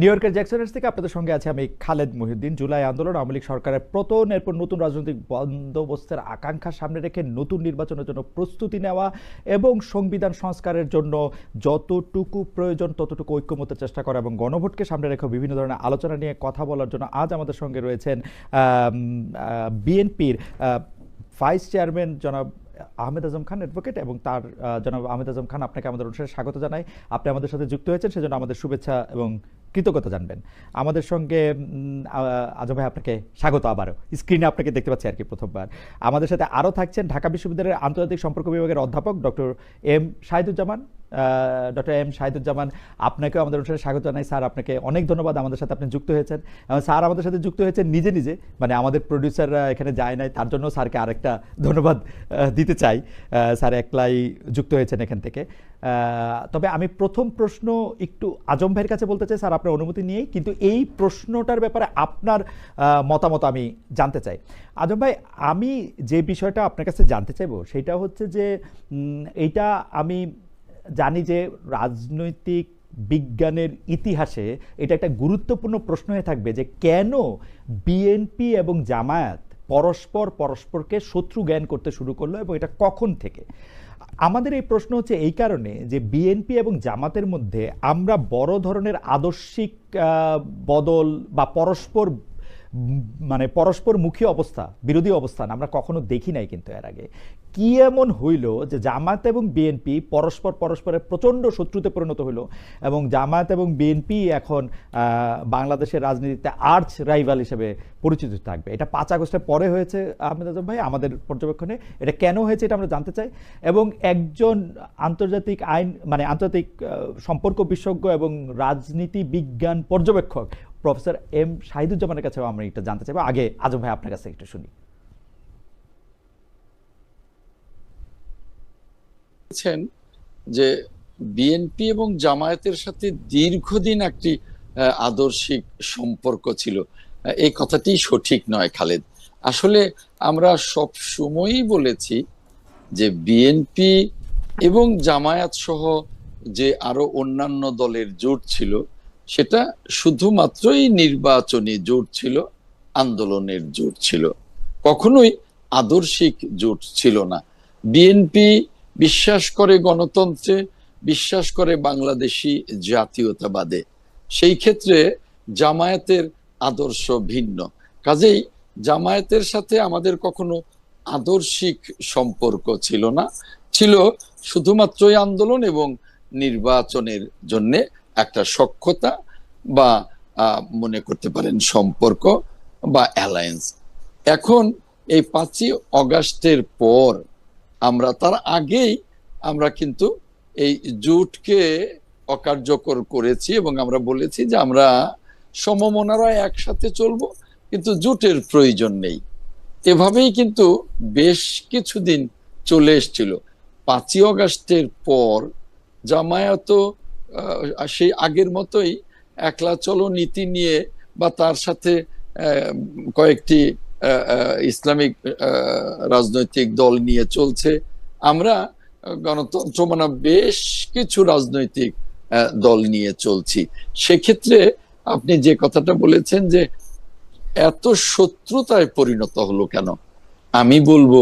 New ইয়র্কের জ্যাকসনের থেকে আপনাদের সঙ্গে আছে আমি খালেদ মহিউদ্দিন। জুলাই আন্দোলন আওয়ামী লীগ সরকারের পতন এরপর নতুন রাজনৈতিক বন্দোবস্তের আকাঙ্ক্ষা সামনে রেখে নতুন নির্বাচনের জন্য প্রস্তুতি নেওয়া এবং সংবিধান সংস্কারের জন্য যতটুকু প্রয়োজন ততটুকু ঐক্যমতের চেষ্টা করা এবং গণভোটকে সামনে রেখে বিভিন্ন ধরনের আলোচনা নিয়ে কথা বলার জন্য আজ আমাদের সঙ্গে রয়েছেন বিএনপির ভাইস চেয়ারম্যান জনাব আহমেদ আজম খান অ্যাডভোকেট এবং তার জনাব আহমেদ আজম খান আপনাকে আমাদের অনুষ্ঠানে স্বাগত জানাই। আপনি আমাদের সাথে যুক্ত হয়েছেন, সেজন্য আমাদের শুভেচ্ছা এবং কৃতজ্ঞতা জানবেন। আমাদের সঙ্গে আজম ভাই আপনাকে স্বাগত আবারও। স্ক্রিনে আপনাকে দেখতে পাচ্ছি আর কি প্রথমবার। আমাদের সাথে আরও থাকছেন ঢাকা বিশ্ববিদ্যালয়ের আন্তর্জাতিক সম্পর্ক বিভাগের অধ্যাপক doctor M Shahiduzzaman. Doctor M Shahiduzzaman, আপনাকেও আমাদের অনুষ্ঠানে স্বাগত জানাই। স্যার, আপনাকে অনেক ধন্যবাদ আমাদের সাথে আপনি যুক্ত হয়েছেন। এবং স্যার আমাদের সাথে যুক্ত হয়েছেন নিজে নিজে মানে আমাদের প্রডিউসাররা এখানে যায় নাই, তার জন্য স্যারকে আরেকটা ধন্যবাদ দিতে চাই। স্যার একলাই যুক্ত হয়েছেন এখান থেকে। তবে আমি প্রথম প্রশ্ন একটু আজম ভাইয়ের কাছে বলতে চাই। স্যার, আপনার অনুমতি নিয়েই, কিন্তু এই প্রশ্নটার ব্যাপারে আপনার মতামত আমি জানতে চাই। আজম ভাই, আমি যে বিষয়টা আপনার কাছে জানতে চাইব, সেটা হচ্ছে যে এইটা আমি জানি যে রাজনৈতিক বিজ্ঞানের ইতিহাসে এটা একটা গুরুত্বপূর্ণ প্রশ্ন হয়ে থাকবে যে কেন বিএনপি এবং জামায়াত পরস্পর পরস্পরকে শত্রু জ্ঞান করতে শুরু করল এবং এটা কখন থেকে? আমাদের এই প্রশ্ন হচ্ছে এই কারণে যে বিএনপি এবং জামাতের মধ্যে আমরা বড় ধরনের আদর্শিক বদল বা পরস্পর মানে পরস্পর মুখী অবস্থা, বিরোধী অবস্থান আমরা কখনো দেখি নাই কিন্তু এর আগে। কি এমন হইল যে জামাত এবং বিএনপি পরস্পর পরস্পরের প্রচণ্ড শত্রুতে পরিণত হইল এবং জামাত এবং বিএনপি এখন বাংলাদেশের রাজনীতিতে আর্চ রাইভাল হিসেবে পরিচিত থাকবে। এটা পাঁচ আগস্টের পরে হয়েছে, আহমেদ আজম ভাই, আমাদের পর্যবেক্ষণে। এটা কেন হয়েছে এটা আমরা জানতে চাই। এবং একজন আন্তর্জাতিক আইন মানে আন্তর্জাতিক সম্পর্ক বিশেষজ্ঞ এবং রাজনীতি বিজ্ঞান পর্যবেক্ষক প্রফেসর এম শাহিদুজ্জামানের কাছেও আমরা এটা জানতে চাইব। আগে আজম ভাই আপনার কাছে একটু শুনি। যে বিএনপি এবং জামায়াতের সাথে দীর্ঘদিন একটি আদর্শিক সম্পর্ক ছিল। এই কথাটি সঠিক নয়, খালেদ। আসলে আমরা সব সময়ই বলেছি যে বিএনপি এবং জামায়াত সহ যে আরও অন্যান্য দলের জোট ছিল সেটা শুধুমাত্রই নির্বাচনী জোট ছিল, আন্দোলনের জোট ছিল। কখনোই আদর্শিক জোট ছিল না। বিএনপি বিশ্বাস করে গণতন্ত্রে, বিশ্বাস করে বাংলাদেশি জাতীয়তাবাদে। সেই ক্ষেত্রে জামায়াতের আদর্শ ভিন্ন। কাজেই জামায়াতের সাথে আমাদের কখনো আদর্শিক সম্পর্ক ছিল না। ছিল শুধুমাত্রই আন্দোলন এবং নির্বাচনের জন্য একটা সক্ষতা বা মনে করতে পারেন সম্পর্ক বা অ্যালায়েন্স এখন এই পাঁচই অগাস্টের পর আমরা তার আগেই আমরা কিন্তু এই জোটকে অকার্যকর করেছি এবং আমরা বলেছি যে আমরা সমমনারা একসাথে চলবো, কিন্তু জোটের প্রয়োজন নেই। এভাবেই কিন্তু বেশ কিছুদিন চলে এসছিল। পাঁচই অগাস্টের পর জামায়াত সেই আগের মতোই একলা চলো নীতি নিয়ে বা তার সাথে কয়েকটি ইসলামিক রাজনৈতিক দল নিয়ে চলছে। আমরা গণতন্ত্র মানে বেশ কিছু রাজনৈতিক দল নিয়ে চলছি। সেক্ষেত্রে আপনি যে কথাটা বলেছেন যে এত শত্রুতায় পরিণত হলো কেন? আমি বলব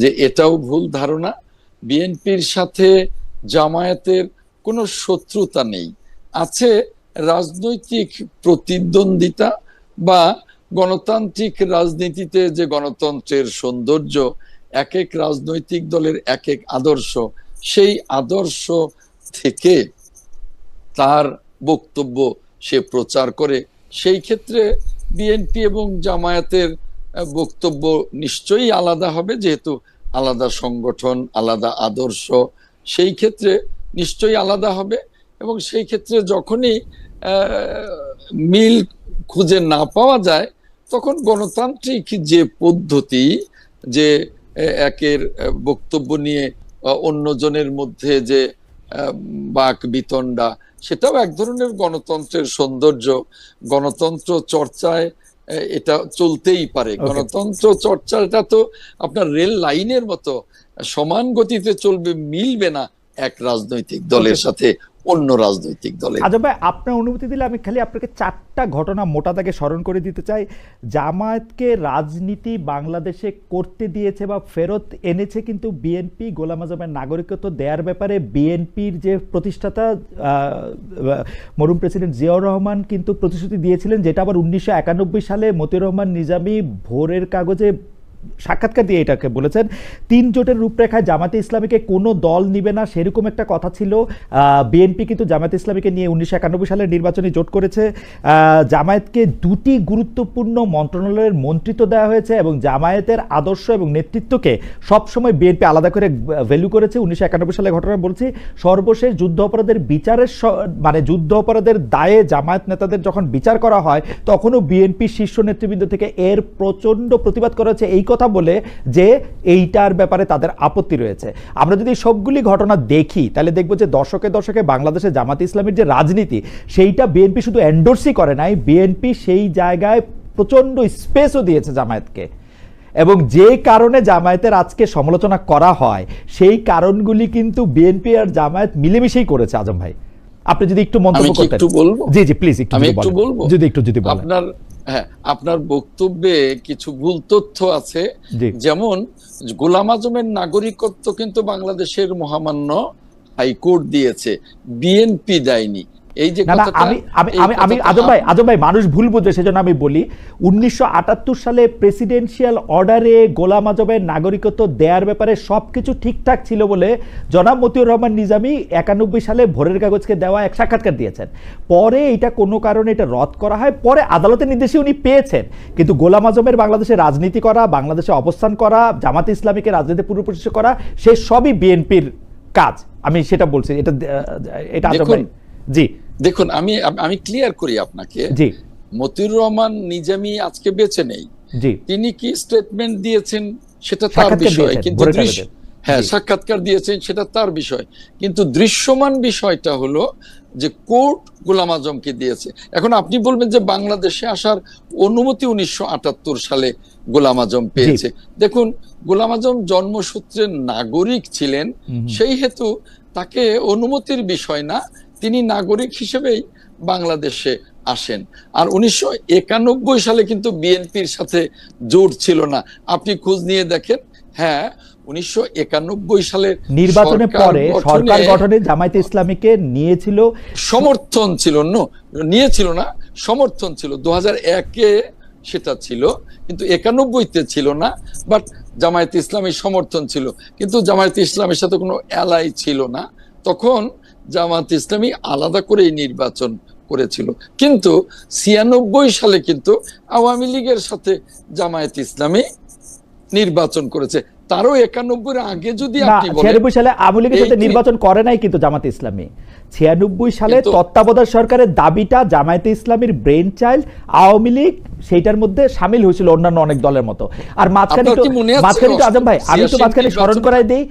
যে এটাও ভুল ধারণা। বিএনপির সাথে জামায়াতের কোনো শত্রুতা নেই। আছে রাজনৈতিক প্রতিদ্বন্দ্বিতা বা গণতান্ত্রিক রাজনীতিতে যে গণতন্ত্রের সৌন্দর্য, এক এক রাজনৈতিক দলের এক এক আদর্শ, সেই আদর্শ থেকে তার বক্তব্য সে প্রচার করে। সেই ক্ষেত্রে বিএনপি এবং জামায়াতের বক্তব্য নিশ্চয়ই আলাদা হবে, যেহেতু আলাদা সংগঠন, আলাদা আদর্শ। সেই ক্ষেত্রে নিশ্চয়ই আলাদা হবে এবং সেই ক্ষেত্রে যখনই মিল খুঁজে না পাওয়া যায় তখন গণতান্ত্রিক যে পদ্ধতি যে একের বক্তব্য নিয়ে অন্যজনের মধ্যে যে বাক বিতণ্ডা সেটাও এক ধরনের গণতন্ত্রের সৌন্দর্য। গণতন্ত্র চর্চায় এটা চলতেই পারে। গণতন্ত্র চর্চাটা তো আপনার রেল লাইনের মতো সমান গতিতে চলবে মিলবে না। এক রাজনৈতিক দলের সাথে অন্য রাজনৈতিক দলের। আজব ভাই আপনার অনুমতি দিলে আমি খালি আপনাকে চারটা ঘটনা মোটা দাগে স্মরণ করে দিতে চাই। জামায়াতকে রাজনীতি বাংলাদেশে করতে দিয়েছে বা ফেরত এনেছে কিন্তু বিএনপি গোলাম আজমের নাগরিকত্ব দেওয়ার ব্যাপারে বিএনপির যে প্রতিষ্ঠাতা আহ, মরুম প্রেসিডেন্ট জিয়াউর রহমান কিন্তু প্রতিশ্রুতি দিয়েছিলেন যেটা আবার উনিশশো একানব্বই সালে মতিউর রহমান নিজামী ভোরের কাগজে সাক্ষাৎকার দিয়ে এটাকে বলেছেন, তিন জোটের রূপরেখায় জামাতে ইসলামীকে কোনো দল নিবে না, সেরকম একটা কথা ছিল। বিএনপি কিন্তু জামাতে ইসলামীকে নিয়ে উনিশশো একানব্বই সালের নির্বাচনী জোট করেছে। জামায়াতকে দুটি গুরুত্বপূর্ণ মন্ত্রণালয়ের মন্ত্রিত্ব দেওয়া হয়েছে এবং জামায়াতের আদর্শ এবং নেতৃত্বকে সবসময় বিএনপি আলাদা করে ভ্যালু করেছে। উনিশশো একানব্বই ঘটনা বলছি, সর্বশেষ যুদ্ধ অপরাধের বিচারের মানে যুদ্ধ অপরাধের দায়ে জামায়াত নেতাদের যখন বিচার করা হয়, তখনও বিএনপি শীর্ষ নেতৃবৃন্দ থেকে এর প্রচণ্ড প্রতিবাদ করা হচ্ছে এই কথা বলে যে এইটার ব্যাপারে তাদের আপত্তি রয়েছে। আমরা যদি সবগুলি ঘটনা দেখি, তাহলে দেখব যে দশকে দশকে বাংলাদেশে জামাত ইসলামের যে রাজনীতি, সেইটা বিএনপি শুধু এন্ডোর্সই করে নাই, বিএনপি সেই জায়গায় প্রচণ্ড স্পেসও দিয়েছে জামায়াতকে। এবং যে কারণে জামায়াতের আজকে সমালোচনা করা হয়, সেই কারণগুলি কিন্তু বিএনপি আর জামায়াত মিলেমিশেই করেছে, আজম ভাই। আপনি যদি একটু মন্তব্য করতেন। একটু বলব? জি জি প্লিজ একটু আমি একটু বলব? যদি একটু যদি বলেন। আপনার হ্যাঁ আপনার বক্তব্যে কিছু ভুল তথ্য আছে। যেমন গোলাম আজমের নাগরিকত্ব কিন্তু বাংলাদেশের মহামান্য হাইকোর্ট দিয়েছে। বিএনপি দেয়নি। এই যে আমি আমি আমি আজম ভাই আজম ভাই মানুষ ভুল বুঝে সেজন্য আমি বলি উনিশশো আটাত্তর সালে প্রেসিডেন্সিয়াল অর্ডারে গোলাম আজমের নাগরিকত্ব দেওয়ার ব্যাপারে সবকিছু ঠিকঠাক ছিল বলে জনাব মতিউর রহমান নিজামী একানব্বই সালে ভোরের কাগজকে দেওয়া এক সাক্ষাৎকার দিয়েছেন। পরে এটা কোনো কারণে এটা রদ করা হয় পরে আদালতের নির্দেশে উনি পেয়েছেন। কিন্তু গোলাম আজমের বাংলাদেশে রাজনীতি করা বাংলাদেশে অবস্থান করা জামাত ইসলামীকে রাজনীতি পূর্ব করা সে সবই বিএনপির কাজ। আমি সেটা বলছি এটা এটা আজম ভাই। জি। দেখুন আমি আমি ক্লিয়ার করি আপনাকে। জি। মতিউর রহমান নিজামী আজকে বেঁচে নেই। জি। তিনি কি স্টেটমেন্ট দিয়েছেন সেটা তার বিষয় কিন্তু। হ্যাঁ সাক্ষাৎকার দিয়েছেন সেটা তার বিষয়। কিন্তু দৃশ্যমান বিষয়টা হলো যে কোর্ট গোলাম আজমকে দিয়েছে। এখন আপনি বলবেন যে বাংলাদেশে আসার অনুমতি উনিশশো আটাত্তর সালে গোলাম আজম পেয়েছে। দেখুন গোলাম আজম জন্মসূত্রে নাগরিক ছিলেন। সেই হেতু তাকে অনুমতির বিষয় না তিনি নাগরিক হিসেবেই বাংলাদেশে আসেন। আর উনিশশো একানব্বই সালে কিন্তু বিএনপির সাথে জোট ছিল না। আপনি খোঁজ নিয়ে দেখেন হ্যাঁ উনিশশো একানব্বই সালের নির্বাচনের পরে সরকার গঠনে জামায়াতে ইসলামীকে নিয়েছিল। সমর্থন ছিল নো নিয়েছিল না সমর্থন ছিল। দু হাজার একে সেটা ছিল কিন্তু একানব্বইতে ছিল না বাট জামায়াত ইসলামের সমর্থন ছিল। কিন্তু জামায়াত ইসলামের সাথে কোনো অ্যালাই ছিল না। তখন জামায়াত ইসলামী আলাদা করে নির্বাচন করেছিল। কিন্তু ছিয়ানব্বই সালে কিন্তু আওয়ামী লীগের সাথে জামায়াত ইসলামী নির্বাচন করেছে। তারও একানব্বই আগে যদি ছিয়ানব্বই সালে আওয়ামী লীগের সাথে নির্বাচন করে নাই কিন্তু জামাতে ইসলামী। ছিয়ানব্বই সালে তত্ত্বাবধায়ক সরকারের দাবিটা জামায়াতে ইসলামীর ব্রেন চাইল্ড আওয়ামী লীগ সেইটার মধ্যে সামিল হয়েছিল অন্যান্য অনেক দলের মতো। আর মাঝখানে তো মাঝখানে তো আজম ভাই আমি তো মাঝখানে স্মরণ করাই দেই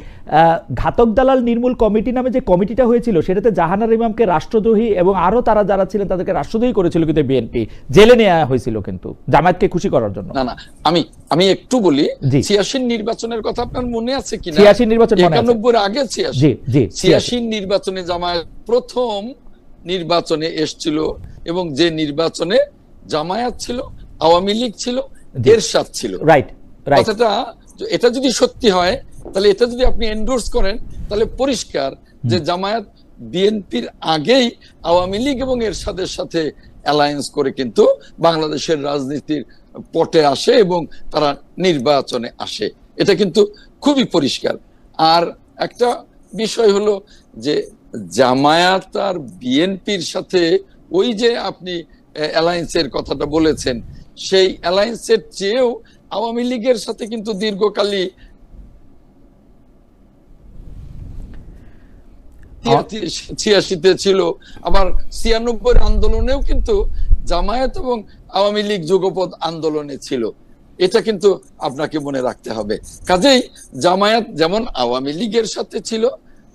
ঘাতক দালাল নির্মূল কমিটি নামে যে কমিটিটা হয়েছিল সেটাতে জাহানার ইমামকে রাষ্ট্রদ্রোহী এবং আরও তারা যারা ছিলেন তাদেরকে রাষ্ট্রদ্রোহী করেছিল কিন্তু বিএনপি। জেলে নেওয়া হয়েছিল কিন্তু জামায়াতকে খুশি করার জন্য। না না আমি আমি একটু বলি। ছিয়াশির নির্বাচনের কথা আপনার মনে আছে কিনা? 86 নির্বাচন একানব্বই আগে ছিয়াশি। নির্বাচনে জামায়াত প্রথম নির্বাচনে এসছিল এবং যে নির্বাচনে জামায়াত ছিল আওয়ামী লীগ ছিল ছিল। রাইট কথাটা এটা যদি সত্যি হয় তাহলে এটা যদি আপনি এন্ডোর্স করেন তাহলে পরিষ্কার যে জামায়াত বিএনপির আগেই আওয়ামী লীগ এবং এরশাদের সাথে অ্যালায়েন্স করে কিন্তু বাংলাদেশের রাজনীতির পটে আসে এবং তারা নির্বাচনে আসে। এটা কিন্তু খুবই পরিষ্কার। আর একটা বিষয় হলো যে জামায়াত আর বিএনপির সাথে ওই যে আপনি অ্যালায়েন্সের কথাটা বলেছেন, সেই অ্যালায়েন্সের চেয়েও আওয়ামী লীগের সাথে কিন্তু দীর্ঘকালী ছিয়াশিতে ছিল। আবার ছিয়ানব্বই আন্দোলনেও কিন্তু জামায়াত এবং আওয়ামী লীগ যুগপথ আন্দোলনে ছিল। এটা কিন্তু আপনাকে মনে রাখতে হবে। কাজেই জামায়াত যেমন আওয়ামী লীগের সাথে ছিল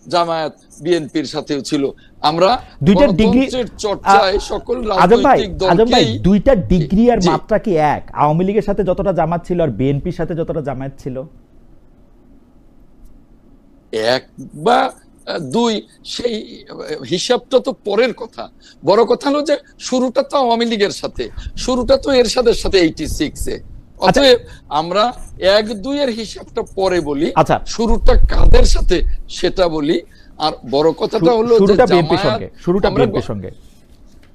জামায়াত বিএনপির সাথেও ছিল। আমরা দুইটা ডিগ্রি চর্চায় সকল রাজনৈতিক দলকেই দুইটা ডিগ্রি আর মাত্রা কি এক? আওয়ামী লীগের সাথে যতটা জামাত ছিল আর বিএনপির সাথে যতটা জামায়াত ছিল? এক বা দুই সেই হিসাবটা তো পরের কথা। বড় কথা হলো যে শুরুটা তো আওয়ামী লীগের সাথে। শুরুটা তো এরশাদের সাথে এইটি সিক্সে অতএব আমরা এক দুইয়ের হিসাবটা পরে বলি। আচ্ছা। শুরুটা কাদের সাথে সেটা বলি। আর বড় কথাটা হলো শুরুটা বিএনপির সঙ্গে শুরুটা আমরা বিএনপির সঙ্গে।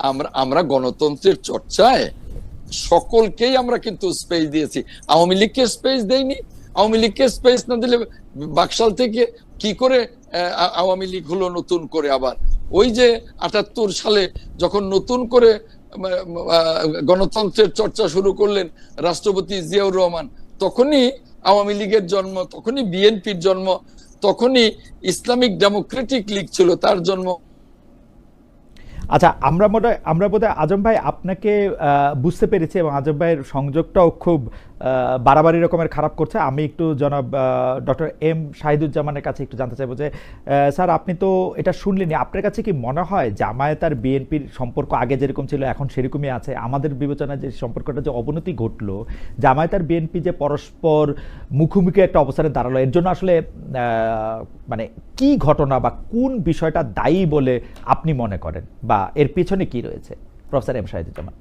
আমরা আমরা গণতন্ত্রের চর্চায় সকলকেই আমরা কিন্তু স্পেস দিয়েছি। আওয়ামী লীগকে স্পেস দেয়নি আওয়ামী লীগকে স্পেস না দিলে বাকশাল থেকে কি করে আওয়ামী লীগ হলো নতুন করে আবার? ওই যে আটাত্তর সালে যখন নতুন করে গণতন্ত্রের চর্চা শুরু করলেন রাষ্ট্রপতি জিয়াউর রহমান। তখনই আওয়ামী লীগের জন্ম, তখনই বিএনপির জন্ম, তখনই ইসলামিক ডেমোক্রেটিক লীগ ছিল, তার জন্ম। আচ্ছা আমরা মনে আমরা বোধহয় আজম ভাই আপনাকে বুঝতে পেরেছি এবং আজম ভাইয়ের সংযোগটাও খুব বাড়াবাড়ি রকমের খারাপ করছে। আমি একটু জনাব ডক্টর এম শাহিদুজ্জামানের কাছে একটু জানতে চাইব যে স্যার, আপনি তো এটা শুনলেনই। আপনার কাছে কি মনে হয় জামায়াত আর বিএনপির সম্পর্ক আগে যেরকম ছিল, এখন সেরকমই আছে? আমাদের বিবেচনায় যে সম্পর্কটা যে অবনতি ঘটলো জামায়াত আর বিএনপি যে পরস্পর মুখোমুখি একটা অবস্থানে দাঁড়াল, এর জন্য আসলে মানে কি ঘটনা বা কোন বিষয়টা দায়ী বলে আপনি মনে করেন? বা এর পেছনে কি রয়েছে? Professor M Shahiduzzaman.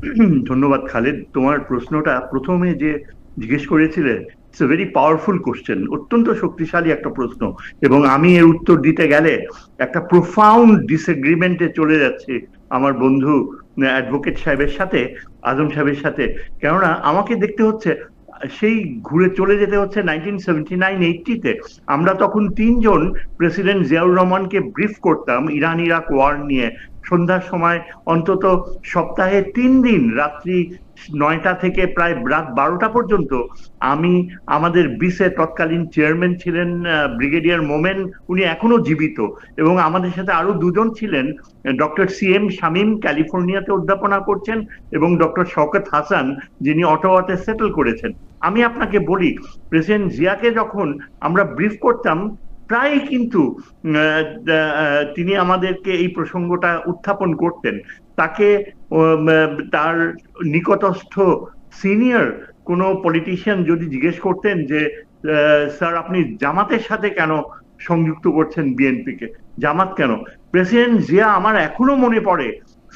ধন্যবাদ, খালেদ। তোমার প্রশ্নটা প্রথমে যে জিজ্ঞেস করেছিলে it's a very powerful question অত্যন্ত শক্তিশালী একটা প্রশ্ন। এবং আমি এর উত্তর দিতে গেলে একটা প্রোফাউন্ড ডিসএগ্রিমেন্টে চলে যাচ্ছে আমার বন্ধু অ্যাডভোকেট সাহেবের সাথে, আজম সাহেবের সাথে। কেননা আমাকে দেখতে হচ্ছে, সেই ঘুরে চলে যেতে হচ্ছে নাইনটিন সেভেন্টি নাইন এইটিতে আমরা তখন তিনজন প্রেসিডেন্ট জিয়াউর রহমানকে ব্রিফ করতাম ইরান ইরাক ওয়ার নিয়ে। সন্ধ্যার সময় অন্তত সপ্তাহে তিন দিন, রাত্রি নয়টা থেকে প্রায় রাত বারোটা পর্যন্ত আমি আমাদের বিসে তৎকালীন চেয়ারম্যান ছিলেন ব্রিগেডিয়ার মোমেন, উনি এখনও জীবিত। এবং আমাদের সাথে আরও দুজন ছিলেন, ডক্টর সি এম শামীম ক্যালিফোর্নিয়াতে অধ্যাপনা করছেন এবং ডক্টর শওকত হাসান, যিনি অটোয়াতে সেটেল করেছেন। আমি আপনাকে বলি, প্রেসিডেন্ট জিয়াকে যখন আমরা ব্রিফ করতাম প্রায় কিন্তু তিনি আমাদেরকে এই প্রসঙ্গটা উত্থাপন করতেন। তাকে তার নিকটস্থ সিনিয়র কোনো পলিটিশিয়ান যদি জিজ্ঞেস করতেন যে স্যার আপনি জামাতের সাথে কেন সংযুক্ত করছেন বিএনপিকে? জামাত কেন? প্রেসিডেন্ট জিয়া আমার এখনও মনে পড়ে,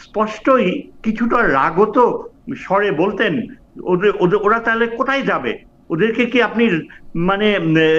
স্পষ্টই কিছুটা রাগত স্বরে বলতেন ওদের, ওরা তাহলে কোথায় যাবে? ওদেরকে কি আপনি মানে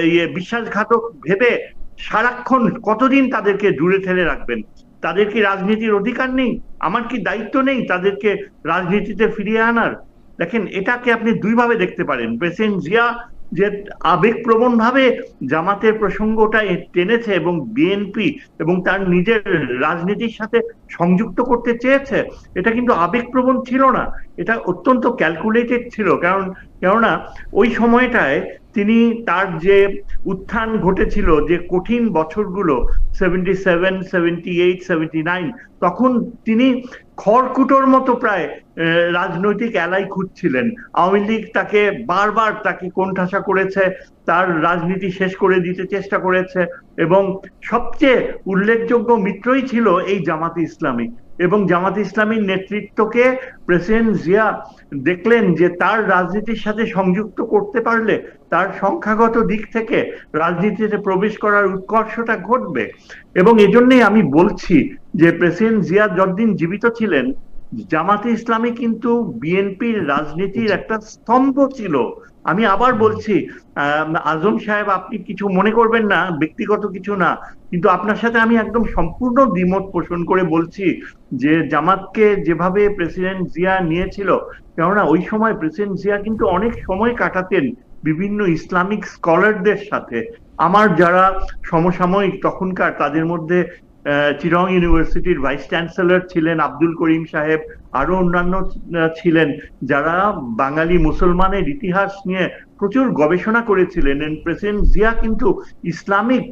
ইয়ে বিশ্বাসঘাতক ভেবে সারাক্ষণ কতদিন তাদেরকে দূরে ঠেলে রাখবেন? তাদের কি রাজনীতির অধিকার নেই? আমার কি দায়িত্ব নেই তাদেরকে রাজনীতিতে ফিরিয়ে আনার? দেখেন, এটাকে আপনি দুইভাবে দেখতে পারেন। প্রেসিডেন্ট জিয়া যে আবেগপ্রবণ ভাবে জামাতের প্রসঙ্গটা টেনেছে এবং বিএনপি এবং তার নিজের রাজনীতির সাথে সংযুক্ত করতে চেয়েছে, এটা কিন্তু আবেগপ্রবণ ছিল না। এটা অত্যন্ত ক্যালকুলেটেড ছিল, কারণ, কেননা ওই সময়টায় তিনি তার যে উত্থান ঘটেছিল, যে কঠিন বছরগুলো seventy seven seventy eight seventy nine তখন তিনি খড়কুটোর মতো প্রায় রাজনৈতিক এলাই খুঁজছিলেন। আওয়ামী লীগ তাকে বারবার তাকে কোণঠাসা করেছে তার রাজনীতি শেষ করে দিতে চেষ্টা করেছে এবং সবচেয়ে উল্লেখযোগ্য মিত্রই ছিল এই জামাতে ইসলামী। এবং জামাত ইসলামীর নেতৃত্বকে প্রেসিডেন্ট জিয়া দেখলেন যে তার রাজনীতির সাথে সংযুক্ত করতে পারলে তার সংখ্যাগত দিক থেকে রাজনীতিতে প্রবেশ করার উৎকর্ষটা ঘটবে। এবং এজন্যই আমি বলছি যে প্রেসিডেন্ট জিয়া যতদিন জীবিত ছিলেন, জামাতে ইসলামী কিন্তু বিএনপির রাজনীতির একটা স্তম্ভ ছিল। আমি আবার বলছি আজম সাহেব, আপনি কিছু মনে করবেন না, ব্যক্তিগত কিছু না, কিন্তু আপনার সাথে আমি একদম সম্পূর্ণ দ্বিমত পোষণ করে বলছি যে জামাতকে যেভাবে প্রেসিডেন্ট জিয়া নিয়েছিল, কেননা ওই সময় প্রেসিডেন্ট জিয়া কিন্তু অনেক সময় কাটাতেন বিভিন্ন ইসলামিক স্কলারদের সাথে। আমার যারা সমসাময়িক তখনকার তাদের মধ্যে চিরং ইউনিভার্সিটির ভাইস চ্যান্সেলর ছিলেন আব্দুল করিম সাহেব। আরও অন্যান্য ছিলেন যারা বাঙালি মুসলমানের ইতিহাস নিয়ে প্রচুর গবেষণা করেছিলেন। প্রেসিডেন্ট জিয়া কিন্তু ইসলামিক